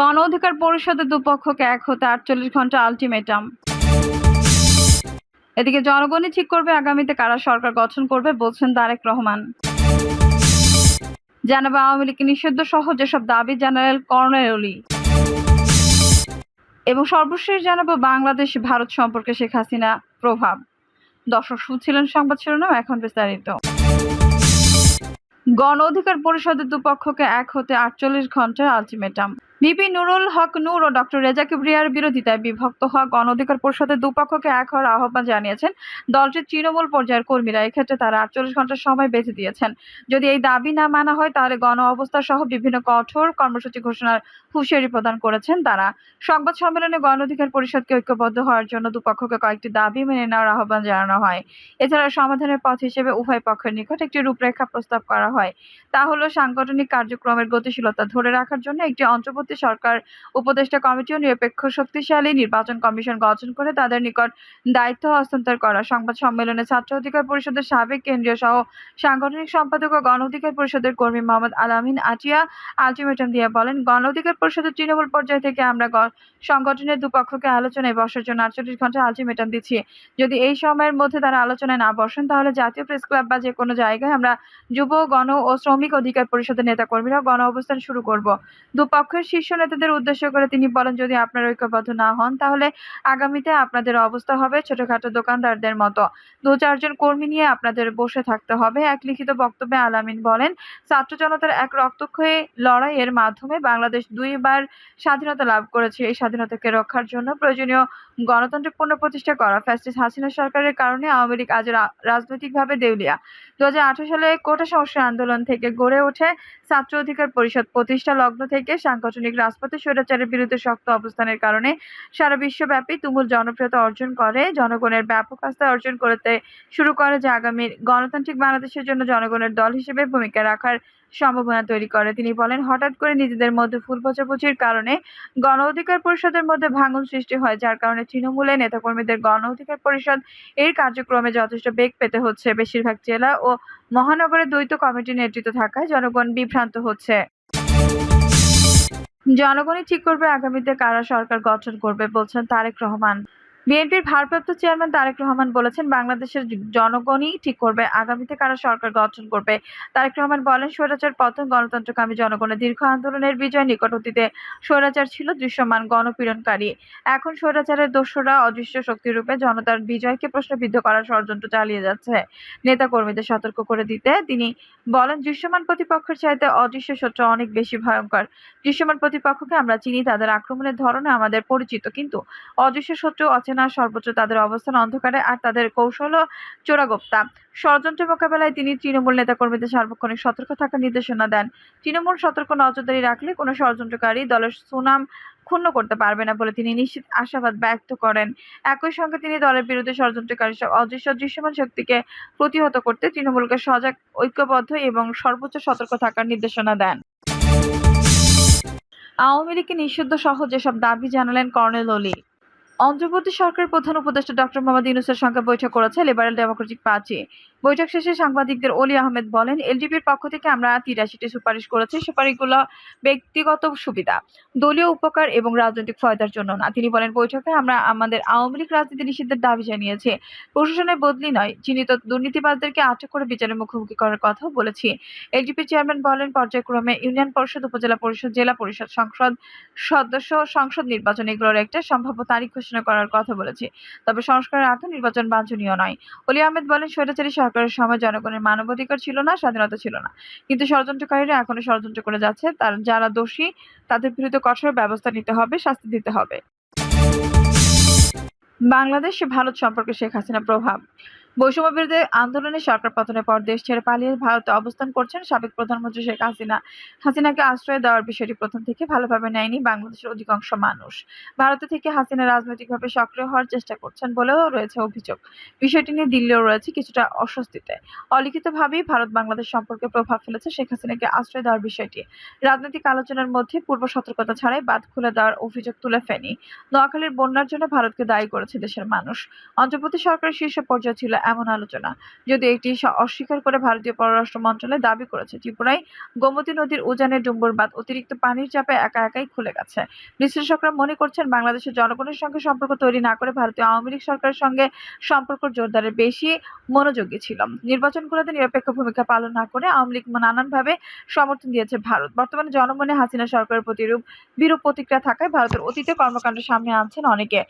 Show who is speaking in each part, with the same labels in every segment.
Speaker 1: গণ অধিকার পরিষদের দুপক্ষকে এক হতে আটচল্লিশ ঘন্টা আলটিমেটাম এদিকে জনগণই ঠিক করবে আগামীতে কারা সরকার গঠন করবে বলছেন তারেক রহমান জানাবে আওয়ামী লীগ নিষিদ্ধ সহ যেসব দাবি জেনারেল অলি এবং সর্বশেষ জানাবো বাংলাদেশ ভারত সম্পর্কে শেখ হাসিনা প্রভাব দর্শক শুনছিলেন সংবাদ শিরোনাম এখন বিস্তারিত গণ অধিকার পরিষদের দুপক্ষকে এক হতে আটচল্লিশ ঘন্টা আলটিমেটাম ভিপি নুরুল হক নূর ও ডক্টর রেজা কিবরিয়ার বিরোধিতায় বিভক্ত হওয়া গণ অধিকার পরিষদের দুপক্ষকে এক হওয়ার আহ্বান জানিয়েছেন দলটির তৃণমূল পর্যায়ের কর্মীরা এক্ষেত্রে তারা আটচল্লিশ ঘন্টার সময় বেঁধে দিয়েছেন যদি এই দাবি না মানা হয় তাহলে গণ অবস্থা সহ বিভিন্ন কঠোর কর্মসূচি ঘোষণার হুঁশিয়ারি প্রদান করেছেন তারা সংবাদ সম্মেলনে গণ অধিকার পরিষদকে ঐক্যবদ্ধ হওয়ার জন্য দুপক্ষকে কয়েকটি দাবি মেনে নেওয়ার আহ্বান জানানো হয় এছাড়া সমাধানের পথ হিসেবে উভয় পক্ষের নিকট একটি রূপরেখা প্রস্তাব করা হয় তা হল সাংগঠনিক কার্যক্রমের গতিশীলতা ধরে রাখার জন্য একটি অন্তর্বর্তী ভিত্তিতে সরকার উপদেষ্টা কমিটি ও নিরপেক্ষ শক্তিশালী নির্বাচন কমিশন গঠন করে তাদের নিকট দায়িত্ব হস্তান্তর করা সংবাদ সম্মেলনে ছাত্র অধিকার পরিষদের সাবেক কেন্দ্রীয় সহ সাংগঠনিক সম্পাদক ও গণ অধিকার পরিষদের কর্মী মোহাম্মদ আলামিন আটিয়া আলটিমেটাম দিয়ে বলেন গণ অধিকার পরিষদের তৃণমূল পর্যায় থেকে আমরা সংগঠনের দুপক্ষকে আলোচনায় বসার জন্য আটচল্লিশ ঘন্টা আলটিমেটাম দিচ্ছি যদি এই সময়ের মধ্যে তারা আলোচনায় না বসেন তাহলে জাতীয় প্রেস ক্লাব বা যে কোনো জায়গায় আমরা যুব গণ ও শ্রমিক অধিকার পরিষদের নেতা কর্মীরা গণ অবস্থান শুরু করব দুপক্ষের শীর্ষ নেতাদের উদ্দেশ্য করে তিনি বলেন যদি আপনার ঐক্যবদ্ধ না হন তাহলে আগামীতে আপনাদের অবস্থা হবে ছোটখাটো দোকানদারদের মতো দু চারজন কর্মী নিয়ে আপনাদের বসে থাকতে হবে এক লিখিত বক্তব্যে আলামিন বলেন ছাত্র জনতার এক রক্তক্ষয়ী লড়াইয়ের মাধ্যমে বাংলাদেশ দুইবার স্বাধীনতা লাভ করেছে এই স্বাধীনতাকে রক্ষার জন্য প্রয়োজনীয় গণতান্ত্রিক গণতন্ত্র প্রতিষ্ঠা করা ফ্যাসিস্ট হাসিনা সরকারের কারণে আওয়ামী লীগ আজ রাজনৈতিকভাবে দেউলিয়া দু সালে কোটা সংস্কার আন্দোলন থেকে গড়ে ওঠে ছাত্র অধিকার পরিষদ প্রতিষ্ঠা লগ্ন থেকে সাংগঠনিক আধুনিক রাজপথে স্বৈরাচারের বিরুদ্ধে শক্ত অবস্থানের কারণে সারা বিশ্বব্যাপী তুমুল জনপ্রিয়তা অর্জন করে জনগণের ব্যাপক আস্থা অর্জন করতে শুরু করে যা আগামী গণতান্ত্রিক বাংলাদেশের জন্য জনগণের দল হিসেবে ভূমিকা রাখার সম্ভাবনা তৈরি করে তিনি বলেন হঠাৎ করে নিজেদের মধ্যে ফুল বোঝাবুঝির কারণে গণ অধিকার পরিষদের মধ্যে ভাঙন সৃষ্টি হয় যার কারণে তৃণমূলে নেতাকর্মীদের গণ অধিকার পরিষদ এর কার্যক্রমে যথেষ্ট বেগ পেতে হচ্ছে বেশিরভাগ জেলা ও মহানগরে দ্বৈত কমিটির নেতৃত্ব থাকায় জনগণ বিভ্রান্ত হচ্ছে জনগণই ঠিক করবে আগামীতে কারা সরকার গঠন করবে বলছেন তারেক রহমান বিএনপির ভারপ্রাপ্ত চেয়ারম্যান তারেক রহমান বলেছেন বাংলাদেশের জনগণই ঠিক করবে আগামীতে কারা সরকার গঠন করবে তারেক রহমান বলেন স্বৈরাচার পতন গণতন্ত্রকামী জনগণের দীর্ঘ আন্দোলনের বিজয় নিকট অতীতে স্বৈরাচার ছিল দৃশ্যমান গণপীড়নকারী এখন স্বৈরাচারের দোষরা অদৃশ্য শক্তিরূপে জনতার বিজয়কে প্রশ্নবিদ্ধ করার ষড়যন্ত্র চালিয়ে যাচ্ছে নেতা কর্মীদের সতর্ক করে দিতে তিনি বলেন দৃশ্যমান প্রতিপক্ষের চাইতে অদৃশ্য শত্রু অনেক বেশি ভয়ঙ্কর দৃশ্যমান প্রতিপক্ষকে আমরা চিনি তাদের আক্রমণের ধরনে আমাদের পরিচিত কিন্তু অদৃশ্য শত্রু অচেনা না সর্বোচ্চ তাদের অবস্থান অন্ধকারে আর তাদের কৌশল চোরাগোপ্তা ষড়যন্ত্র মোকাবেলায় তিনি তৃণমূল নেতাকর্মীদের সার্বক্ষণিক সতর্ক থাকার নির্দেশনা দেন তৃণমূল সতর্ক নজরদারি রাখলে কোনো ষড়যন্ত্রকারী দলের সুনাম ক্ষুণ্ণ করতে পারবে না বলে তিনি নিশ্চিত আশাবাদ ব্যক্ত করেন একই সঙ্গে তিনি দলের বিরুদ্ধে ষড়যন্ত্রকারী সব অদৃশ্য দৃশ্যমান শক্তিকে প্রতিহত করতে তৃণমূলকে সজাগ ঐক্যবদ্ধ এবং সর্বোচ্চ সতর্ক থাকার নির্দেশনা দেন আওয়ামী লীগকে নিষিদ্ধ সহ যেসব দাবি জানালেন কর্নেল অলি অন্ধ্রপ্রদেশ সরকারের প্রধান উপদেষ্টা ডক্টর মোহাম্মদ ইউনুসের সঙ্গে বৈঠক করেছে লিবারেল ডেমোক্রেটিক পার্টি বৈঠক শেষে সাংবাদিকদের অলি আহমেদ বলেন এলডিপির পক্ষ থেকে আমরা তিরাশিটি সুপারিশ করেছি সুপারিশগুলো ব্যক্তিগত সুবিধা দলীয় উপকার এবং রাজনৈতিক ফয়দার জন্য না তিনি বলেন বৈঠকে আমরা আমাদের আওয়ামী লীগ রাজনীতি নিষিদ্ধের দাবি জানিয়েছি প্রশাসনের বদলি নয় চিহ্নিত দুর্নীতিবাদদেরকে আটক করে বিচারের মুখোমুখি করার কথাও বলেছি এলডিপির চেয়ারম্যান বলেন পর্যায়ক্রমে ইউনিয়ন পরিষদ উপজেলা পরিষদ জেলা পরিষদ সংসদ সদস্য সংসদ নির্বাচন এগুলোর একটা সম্ভাব্য তারিখ ঘোষণা করার কথা বলেছে তবে সংস্কারের আগে নির্বাচন বাঞ্ছনীয় নয় অলি আহমেদ বলেন স্বৈরাচারী সরকারের সময় জনগণের মানবাধিকার ছিল না স্বাধীনতা ছিল না কিন্তু ষড়যন্ত্রকারীরা এখনো ষড়যন্ত্র করে যাচ্ছে তার যারা দোষী তাদের বিরুদ্ধে কঠোর ব্যবস্থা নিতে হবে শাস্তি দিতে হবে বাংলাদেশ ভারত সম্পর্কে শেখ হাসিনা প্রভাব বৈষম্য বিরোধী আন্দোলনে সরকার পতনের পর দেশ ছেড়ে পালিয়ে ভারতে অবস্থান করছেন সাবেক প্রধানমন্ত্রী শেখ হাসিনা হাসিনাকে আশ্রয় দেওয়ার বিষয়টি প্রথম থেকে ভালোভাবে নেয়নি বাংলাদেশের অধিকাংশ মানুষ ভারতে থেকে হাসিনা রাজনৈতিকভাবে সক্রিয় হওয়ার চেষ্টা করছেন বলেও রয়েছে অভিযোগ বিষয়টি নিয়ে দিল্লিও রয়েছে কিছুটা অস্বস্তিতে অলিখিতভাবেই ভারত বাংলাদেশ সম্পর্কে প্রভাব ফেলেছে শেখ হাসিনাকে আশ্রয় দেওয়ার বিষয়টি রাজনৈতিক আলোচনার মধ্যে পূর্ব সতর্কতা ছাড়াই বাদ খুলে দেওয়ার অভিযোগ তুলে ফেনি নোয়াখালীর বন্যার জন্য ভারতকে দায়ী করেছে দেশের মানুষ অন্ধ্রপ্রদেশ সরকারের শীর্ষ পর্যায়ে ছিল এমন আলোচনা যদি এটি অস্বীকার করে ভারতীয় পররাষ্ট্র মন্ত্রণালয় দাবি করেছে ত্রিপুরায় গোমতী নদীর উজানের ডুম্বুর বাঁধ অতিরিক্ত পানির চাপে একা একাই খুলে গেছে বিশ্লেষকরা মনে করছেন বাংলাদেশের জনগণের সঙ্গে সম্পর্ক তৈরি না করে ভারতীয় আওয়ামী লীগ সরকারের সঙ্গে সম্পর্ক জোরদারের বেশি মনোযোগী ছিল নির্বাচনগুলোতে নিরপেক্ষ ভূমিকা পালন না করে আওয়ামী লীগ নানানভাবে সমর্থন দিয়েছে ভারত বর্তমানে জনগণে হাসিনা সরকারের প্রতিরূপ বিরূপ প্রতিক্রিয়া থাকায় ভারতের অতীতে কর্মকাণ্ড সামনে আনছেন অনেকে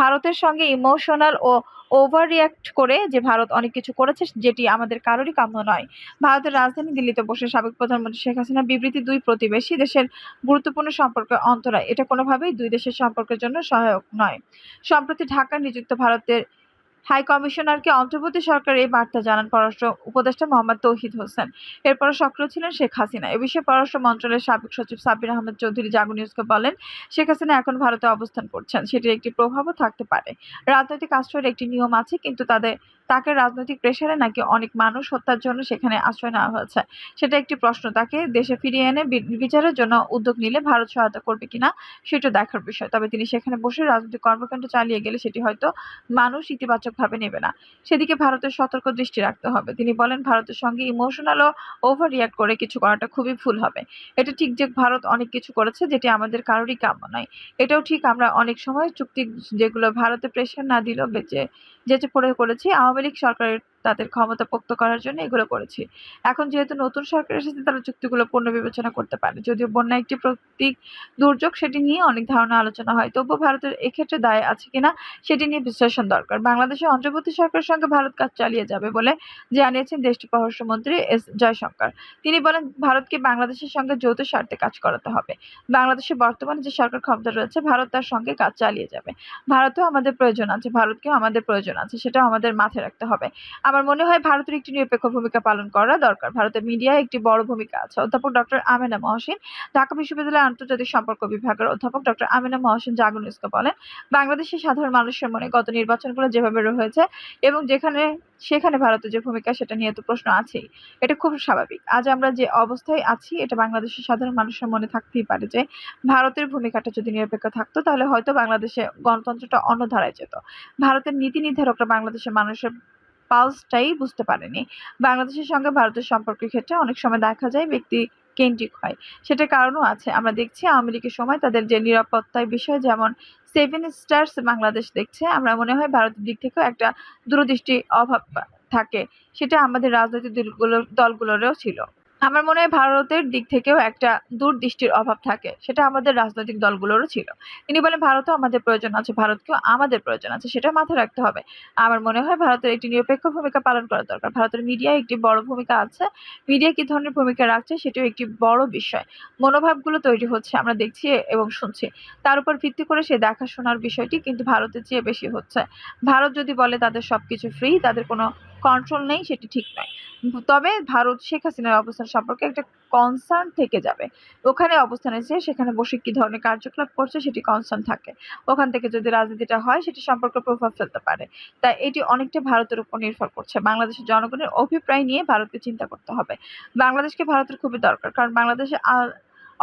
Speaker 1: ভারতের সঙ্গে ইমোশনাল ও ওভার রিয়াক্ট করে যে ভারত অনেক কিছু করেছে যেটি আমাদের কারোরই কাম্য নয় ভারতের রাজধানী দিল্লিতে বসে সাবেক প্রধানমন্ত্রী শেখ হাসিনা বিবৃতি দুই প্রতিবেশী দেশের গুরুত্বপূর্ণ সম্পর্কে অন্তরায় এটা কোনোভাবেই দুই দেশের সম্পর্কের জন্য সহায়ক নয় সম্প্রতি ঢাকায় নিযুক্ত ভারতের হাই কমিশনারকে অন্তর্বর্তী সরকার এই বার্তা জানান পররাষ্ট্র উপদেষ্টা মোহাম্মদ তৌহিদ হোসেন এরপর সক্রিয় ছিলেন শেখ হাসিনা এ বিষয়ে পররাষ্ট্র মন্ত্রণালয়ের সাবেক সচিব সাবির আহমেদ চৌধুরী জাগু নিউজকে বলেন শেখ হাসিনা এখন ভারতে অবস্থান করছেন সেটির একটি প্রভাবও থাকতে পারে রাজনৈতিক আশ্রয়ের একটি নিয়ম আছে কিন্তু তাদের তাকে রাজনৈতিক প্রেশারে নাকি অনেক মানুষ হত্যার জন্য সেখানে আশ্রয় নেওয়া হয়েছে সেটা একটি প্রশ্ন তাকে দেশে ফিরিয়ে এনে বিচারের জন্য উদ্যোগ নিলে ভারত সহায়তা করবে কিনা সেটা দেখার বিষয় তবে তিনি সেখানে বসে রাজনৈতিক কর্মকাণ্ড চালিয়ে গেলে সেটি হয়তো মানুষ ইতিবাচক ইতিবাচকভাবে নেবে না সেদিকে ভারতের সতর্ক দৃষ্টি রাখতে হবে তিনি বলেন ভারতের সঙ্গে ইমোশনালও ওভার রিয়াক্ট করে কিছু করাটা খুবই ভুল হবে এটা ঠিক যে ভারত অনেক কিছু করেছে যেটি আমাদের কারোরই কাম্য নয় এটাও ঠিক আমরা অনেক সময় চুক্তি যেগুলো ভারতে প্রেশার না দিলেও বেঁচে যেচে পড়ে করেছি আওয়ামী লীগ সরকারের তাদের ক্ষমতা পোক্ত করার জন্য এগুলো করেছি এখন যেহেতু নতুন সরকার এসেছে তারা চুক্তিগুলো পুনঃ বিবেচনা করতে পারে যদিও বন্যা একটি প্রতীক দুর্যোগ সেটি নিয়ে অনেক ধারণা আলোচনা হয় তবুও ভারতের এক্ষেত্রে দায় আছে কিনা সেটি নিয়ে বিশ্লেষণ দরকার বাংলাদেশের অন্তর্বর্তী সরকারের সঙ্গে ভারত কাজ চালিয়ে যাবে বলে জানিয়েছেন দেশটির পররাষ্ট্রমন্ত্রী এস জয়শঙ্কর তিনি বলেন ভারতকে বাংলাদেশের সঙ্গে যৌথ স্বার্থে কাজ করাতে হবে বাংলাদেশের বর্তমানে যে সরকার ক্ষমতা রয়েছে ভারত তার সঙ্গে কাজ চালিয়ে যাবে ভারতেও আমাদের প্রয়োজন আছে ভারতকেও আমাদের প্রয়োজন আছে সেটা আমাদের মাথায় রাখতে হবে আমার মনে হয় ভারতের একটি নিরপেক্ষ ভূমিকা পালন করা দরকার ভারতের মিডিয়ায় একটি বড় ভূমিকা আছে অধ্যাপক ডক্টর আমেনা মহসিন ঢাকা বিশ্ববিদ্যালয়ের আন্তর্জাতিক সম্পর্ক বিভাগের অধ্যাপক ডক্টর আমেনা মহসিন জাগুনুসকে বলেন বাংলাদেশের সাধারণ মানুষের মনে গত নির্বাচনগুলো যেভাবে রয়েছে এবং যেখানে সেখানে ভারতের যে ভূমিকা সেটা নিয়ে তো প্রশ্ন আছেই এটা খুব স্বাভাবিক আজ আমরা যে অবস্থায় আছি এটা বাংলাদেশের সাধারণ মানুষের মনে থাকতেই পারে যে ভারতের ভূমিকাটা যদি নিরপেক্ষ থাকতো তাহলে হয়তো বাংলাদেশে গণতন্ত্রটা অন্য ধারায় যেত ভারতের নীতি নির্ধারকরা বাংলাদেশের মানুষের পালসটাই বুঝতে পারেনি বাংলাদেশের সঙ্গে ভারতের সম্পর্কের ক্ষেত্রে অনেক সময় দেখা যায় ব্যক্তি কেন্দ্রিক হয় সেটার কারণও আছে আমরা দেখছি আওয়ামী লীগের সময় তাদের যে নিরাপত্তার বিষয় যেমন সেভেন স্টার্স বাংলাদেশ দেখছে আমরা মনে হয় ভারতের দিক থেকেও একটা দূরদৃষ্টি অভাব থাকে সেটা আমাদের রাজনৈতিক দলগুলোরও ছিল আমার মনে হয় ভারতের দিক থেকেও একটা দূরদৃষ্টির অভাব থাকে সেটা আমাদের রাজনৈতিক দলগুলোরও ছিল তিনি বলেন ভারতও আমাদের প্রয়োজন আছে ভারতকেও আমাদের প্রয়োজন আছে সেটা মাথায় রাখতে হবে আমার মনে হয় ভারতের একটি নিরপেক্ষ ভূমিকা পালন করা দরকার ভারতের মিডিয়ায় একটি বড় ভূমিকা আছে মিডিয়া কি ধরনের ভূমিকা রাখছে সেটিও একটি বড় বিষয় মনোভাবগুলো তৈরি হচ্ছে আমরা দেখছি এবং শুনছি তার উপর ভিত্তি করে সে দেখাশোনার বিষয়টি কিন্তু ভারতের চেয়ে বেশি হচ্ছে ভারত যদি বলে তাদের সব কিছু ফ্রি তাদের কোনো কন্ট্রোল নেই সেটি ঠিক নয় তবে ভারত শেখ হাসিনার অবস্থান সম্পর্কে একটা কনসার্ন থেকে যাবে ওখানে অবস্থানে যে সেখানে বসে কি ধরনের কার্যকলাপ করছে সেটি কনসার্ন থাকে ওখান থেকে যদি রাজনীতিটা হয় সেটি সম্পর্কে প্রভাব ফেলতে পারে তাই এটি অনেকটা ভারতের উপর নির্ভর করছে বাংলাদেশের জনগণের অভিপ্রায় নিয়ে ভারতকে চিন্তা করতে হবে বাংলাদেশকে ভারতের খুবই দরকার কারণ বাংলাদেশে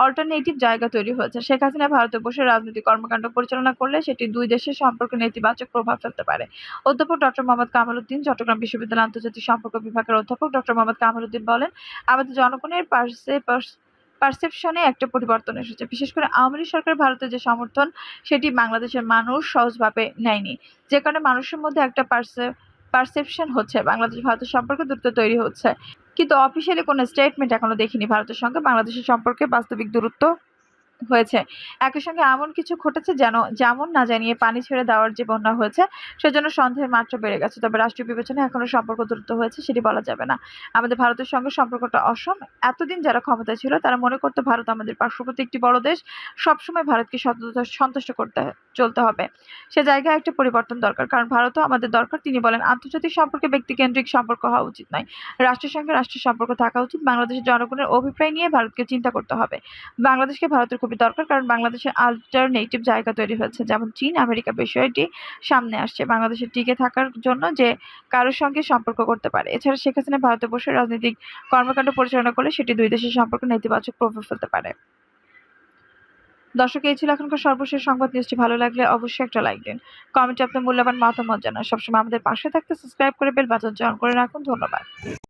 Speaker 1: অল্টারনেটিভ জায়গা তৈরি হয়েছে শেখ হাসিনা ভারতে বসে রাজনৈতিক কর্মকাণ্ড পরিচালনা করলে সেটি দুই দেশের সম্পর্কে নেতিবাচক প্রভাব ফেলতে পারে অধ্যাপক ডক্টর মোহাম্মদ কামাল উদ্দিন চট্টগ্রাম বিশ্ববিদ্যালয় আন্তর্জাতিক সম্পর্ক বিভাগের অধ্যাপক ডক্টর মোহাম্মদ কামাল উদ্দিন বলেন আমাদের জনগণের পার্সে পারসেপশনে একটা পরিবর্তন এসেছে বিশেষ করে আওয়ামী লীগ সরকার ভারতের যে সমর্থন সেটি বাংলাদেশের মানুষ সহজভাবে নেয়নি যে কারণে মানুষের মধ্যে একটা পারসে পারসেপশন হচ্ছে বাংলাদেশ ভারতের সম্পর্ক দ্রুত তৈরি হচ্ছে কিন্তু অফিসিয়ালি কোনো স্টেটমেন্ট এখনও দেখিনি ভারতের সঙ্গে বাংলাদেশের সম্পর্কে বাস্তবিক দূরত্ব হয়েছে একই সঙ্গে এমন কিছু ঘটেছে যেন যেমন না জানিয়ে পানি ছেড়ে দেওয়ার যে বন্যা হয়েছে সেজন্য সন্দেহের মাত্রা বেড়ে গেছে তবে রাষ্ট্রীয় বিবেচনায় এখনো সম্পর্ক দূরত্ব হয়েছে সেটি বলা যাবে না আমাদের ভারতের সঙ্গে সম্পর্কটা অসম এতদিন যারা ক্ষমতা ছিল তারা মনে করতো ভারত আমাদের পার্শ্ববর্তী একটি বড় দেশ সবসময় ভারতকে সন্তুষ্ট করতে চলতে হবে সে জায়গায় একটা পরিবর্তন দরকার কারণ ভারতও আমাদের দরকার তিনি বলেন আন্তর্জাতিক সম্পর্কে ব্যক্তি কেন্দ্রিক সম্পর্ক হওয়া উচিত নয় রাষ্ট্রের সঙ্গে রাষ্ট্রের সম্পর্ক থাকা উচিত বাংলাদেশের জনগণের অভিপ্রায় নিয়ে ভারতকে চিন্তা করতে হবে বাংলাদেশকে ভারতের খুব খুবই দরকার কারণ বাংলাদেশে আলটারনেটিভ জায়গা তৈরি হয়েছে যেমন চীন আমেরিকা বিষয়টি সামনে আসছে বাংলাদেশের টিকে থাকার জন্য যে কারোর সঙ্গে সম্পর্ক করতে পারে এছাড়া শেখ হাসিনা ভারতে বসে রাজনৈতিক কর্মকাণ্ড পরিচালনা করলে সেটি দুই দেশের সম্পর্কে নেতিবাচক প্রভাব ফেলতে পারে দর্শক এই ছিল এখনকার সর্বশেষ সংবাদ নিউজটি ভালো লাগলে অবশ্যই একটা লাইক দিন কমেন্টে আপনার মূল্যবান মতামত জানান সবসময় আমাদের পাশে থাকতে সাবস্ক্রাইব করে বেল বাজার অন করে রাখুন ধন্যবাদ